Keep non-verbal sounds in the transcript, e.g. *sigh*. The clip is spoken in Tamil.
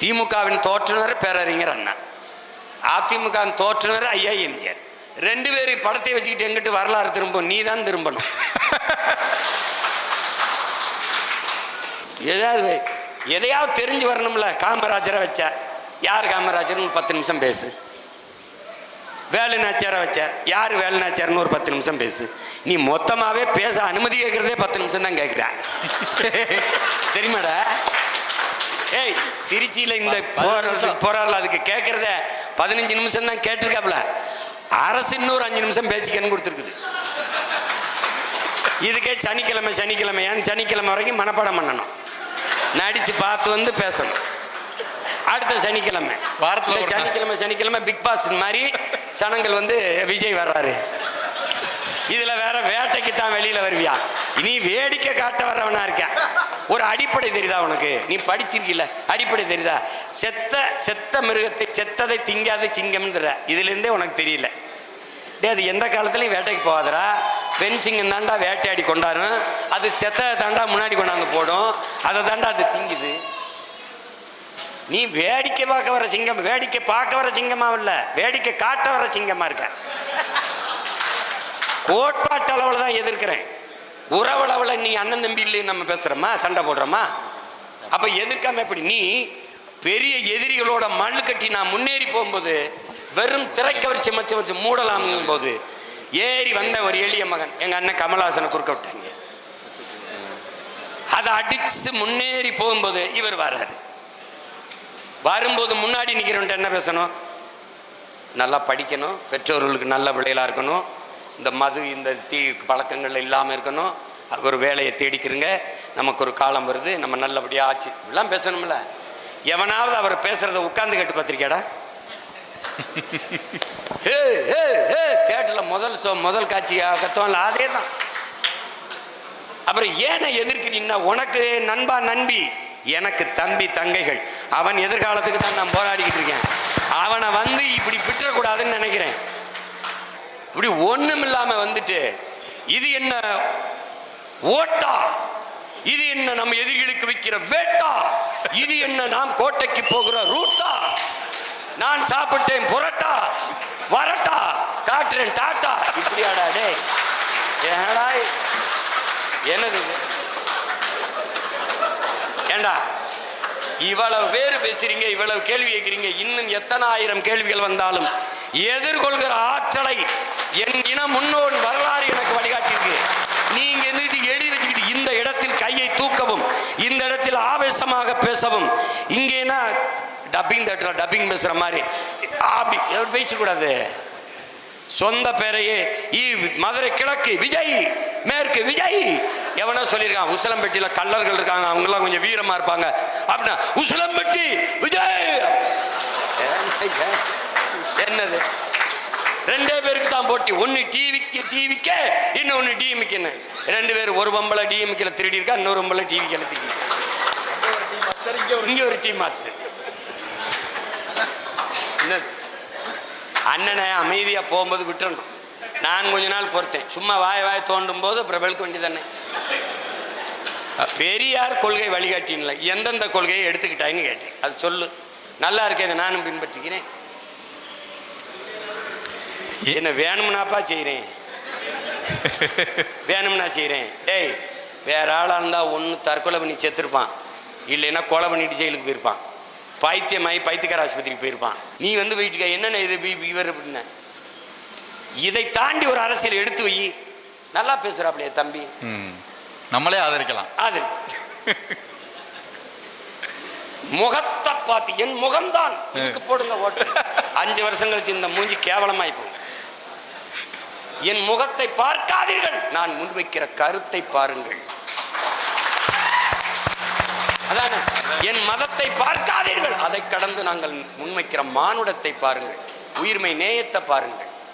திமுகவின் தோற்றுநர் பேரறிஞர் அண்ணா. அதிமுகவின் தோற்றுநர் ஐயா எம்ஜிஆர். ரெண்டு பேரும் படத்தை வச்சுக்கிட்டு எங்கிட்டு வரலாறு திரும்பும்? நீ தான் திரும்பணும். ஏதாவது எதையாவது தெரிஞ்சு வரணும்ல காமராஜரை வச்ச. யார் காமராஜர்னு பத்து நிமிஷம் பேசு. வேலு நாச்சியாரை வச்ச. யார் வேலு நாச்சியார்னு ஒரு பத்து நிமிஷம் பேசு. நீ மொத்தமாகவே பேச அனுமதி கேட்குறதே பத்து நிமிஷம் தான் கேட்குறேன். தெரியுமாடா? ஏய் திருச்சியில் இந்த போராடல அதுக்கு கேட்குறத பதினஞ்சு நிமிஷம் தான் கேட்டிருக்காப்ல. அரசு இன்னொரு அஞ்சு நிமிஷம் பேசிக்கன்னு கொடுத்துருக்குது. இதுக்கே சனிக்கிழமை சனிக்கிழமை ஏன் சனிக்கிழமை வரைக்கும் மனப்பாடம் பண்ணணும். நடிச்சு பார்த்து வந்து பேசணும். அடுத்த சனிக்கிழமை. வாரத்துல. சனிக்கிழமை சனிக்கிழமை பிக் பாஸ் மாதிரி சனங்கள் வந்து விஜய் வர்றாரு. இதுல வேற தான் வெளியில வருவியா? நீ வேடிக்கை காட்ட வர்றவனா இருக்க. ஒரு அடிப்படை தெரியுதா உனக்கு? நீ படிச்சிருக்கல அடிப்படை தெரியுதா? செத்த செத்த மிருகத்தை செத்ததை திங்காத சிங்கம்ன்ற இதுல இருந்தே உனக்கு தெரியல. டே அது எந்த காலத்துலயும் வேட்டைக்கு போகாதரா பெண் சிங்கம் தாண்டா வேட்டையாடி கொண்டாரும் அது செத்ததை தாண்டா முன்னாடி கொண்டாந்து போடும். அதை தாண்டா அது திங்குது. நீ வேடிக்கை பார்க்க வர சிங்கம் வேடிக்கை பார்க்க வர சிங்கமா இல்லை. வேடிக்கை காட்ட வர சிங்கமா இருக்க. கோட்பாட்டு அளவில் தான் எதிர்க்கிறேன். உறவளவில் நீ அண்ணன் தம்பி இல்லைன்னு நம்ம பேசுகிறோமா சண்டை போடுறோமா? அப்போ எதிர்க்காம எப்படி? நீ பெரிய எதிரிகளோட மண்ணு கட்டி நான் முன்னேறி போகும்போது வெறும் திரைக்கவர்ச்சி மச்சு வச்சு மூடலாம் போது ஏறி வந்த ஒரு எளிய மகன் எங்கள் அண்ணன் கமலஹாசனை குறுக்க விட்டாங்க. அதை அடிச்சு முன்னேறி போகும்போது இவர் வராரு. வரும்போது முன்னாடி நிற்கிறவன்ட்டு என்ன பேசணும்? நல்லா படிக்கணும் பெற்றோர்களுக்கு நல்ல பிள்ளைகளாக இருக்கணும் இந்த மது இந்த தீ பழக்கங்கள் இல்லாமல் இருக்கணும். ஒரு வேலையை தேடிக்கிறங்க நமக்கு ஒரு காலம் வருது. நம்ம நல்லபடியாக ஆச்சு. இப்படிலாம் பேசணும்ல. எவனாவது அவர் பேசுகிறத உட்காந்து கேட்டு பார்த்திருக்கியாடா? ஏ ஏ ஏ தேட்டரில் முதல் சோ முதல் காட்சி கத்தோம்ல அதே தான் அப்புறம் ஏனை எதிர்க்கிறீன்னா உனக்கு நண்பா நண்பி எனக்கு தம்பி தங்கைகள். அவன் எதிர்காலத்துக்கு தான் நான் போராடிக்கிட்டு இருக்கேன். அவனை வந்து இப்படி விட்டுறக்கூடாதுன்னு நினைக்கிறேன். இப்படி ஒன்றும் இல்லாமல் வந்துட்டு இது என்ன ஓட்டா? இது என்ன நம்ம எதிரிகளுக்கு வைக்கிற வேட்டா? இது என்ன நாம் கோட்டைக்கு போகிற ரூட்டா? நான் சாப்பிட்டேன் புரட்டா? வரட்டா? காட்டுறேன் டாட்டா? இப்படியாடா டேய். ஏடா என்னது ஏண்டா இவ்வளவு பேர் பேசுறீங்க இவ்வளவு கேள்வி கேட்கிறீங்க இன்னும் எத்தனை ஆயிரம் கேள்விகள் வந்தாலும் எதிர்கொள்கிற ஆற்றலை என் இன முன்னோர் வரலாறு எனக்கு வழிகாட்டியிருக்கு. நீங்க இருந்துட்டு எழுதி வச்சுக்கிட்டு இந்த இடத்தில் கையை தூக்கவும் இந்த இடத்தில் ஆவேசமாக பேசவும் இங்கேனா டப்பிங் தட்டுற டப்பிங் பேசுற மாதிரி. அப்படி எப்படி பேசக்கூடாது சொந்த பேரையே மதுரை கிழக்கு விஜய் மேற்கு விஜய். எவனோ சொல்லியிருக்கான் உசலம்பட்டியில் கல்லர்கள் இருக்காங்க அவங்கெல்லாம் கொஞ்சம் வீரமாக இருப்பாங்க. அப்படின்னா உசலம்பட்டி விஜய். என்னது? ரெண்டே பேருக்கு தான் போட்டி. ஒன்று டிவிக்கு டிவிக்கு இன்னொன்று டிஎம்கின்னு ரெண்டு பேர் ஒரு பம்பளை டிஎம்கில் திருடி இருக்கா இன்னொரு பம்பளை டிவிக்கேல திருடி இங்கே ஒரு டீம் மாஸ்டர். என்னது? அண்ணனை அமைதியாக போகும்போது விட்டுறணும். நான் கொஞ்ச நாள் பொறுத்தேன். சும்மா வாய் வாய் தோண்டும் போது அப்புறம் வெளுக்க வேண்டியதானே பெரியார் கொள்கை வழிகாட்டின்ல எந்தெந்த கொள்கையை எடுத்துக்கிட்டாயின்னு கேட்டேன். அது சொல்லு. நல்லா இருக்கே இதை நானும் பின்பற்றிக்கிறேன் *laughs* என்ன வேணும்னாப்பா செய்கிறேன் வேணும்னா செய்கிறேன் டேய் வேற ஆளாக இருந்தால் ஒன்று தற்கொலை பண்ணி செத்துருப்பான். இல்லைன்னா கொலை பண்ணிட்டு ஜெயிலுக்கு போயிருப்பான். பைத்தியமாயி பைத்தியக்கார ஆஸ்பத்திரிக்கு போயிருப்பான். நீ வந்து வீட்டுக்கு என்னென்ன இது இவர் அப்படின்ன? இதை தாண்டி ஒரு அரசியல் எடுத்து வை. நல்லா பேசுறாப்லையே தம்பி. நம்மளே ஆதரிக்கலாம். அது முகத்தை பார்த்து என் முகம்தான். *laughs* போடுங்க ஓட்டு. அஞ்சு வருஷம் கழிச்சு இந்த மூஞ்சி கேவலமாய் போகும் என் முகத்தை பார்க்காதீர்கள். நான் முன்வைக்கிற கருத்தை பாருங்கள். அதானே? என் மதத்தை பார்க்காதீர்கள். அதை கடந்து நாங்கள் முன்வைக்கிற மானுடத்தை பாருங்கள். உயிர்மை நேயத்தை பாருங்கள்.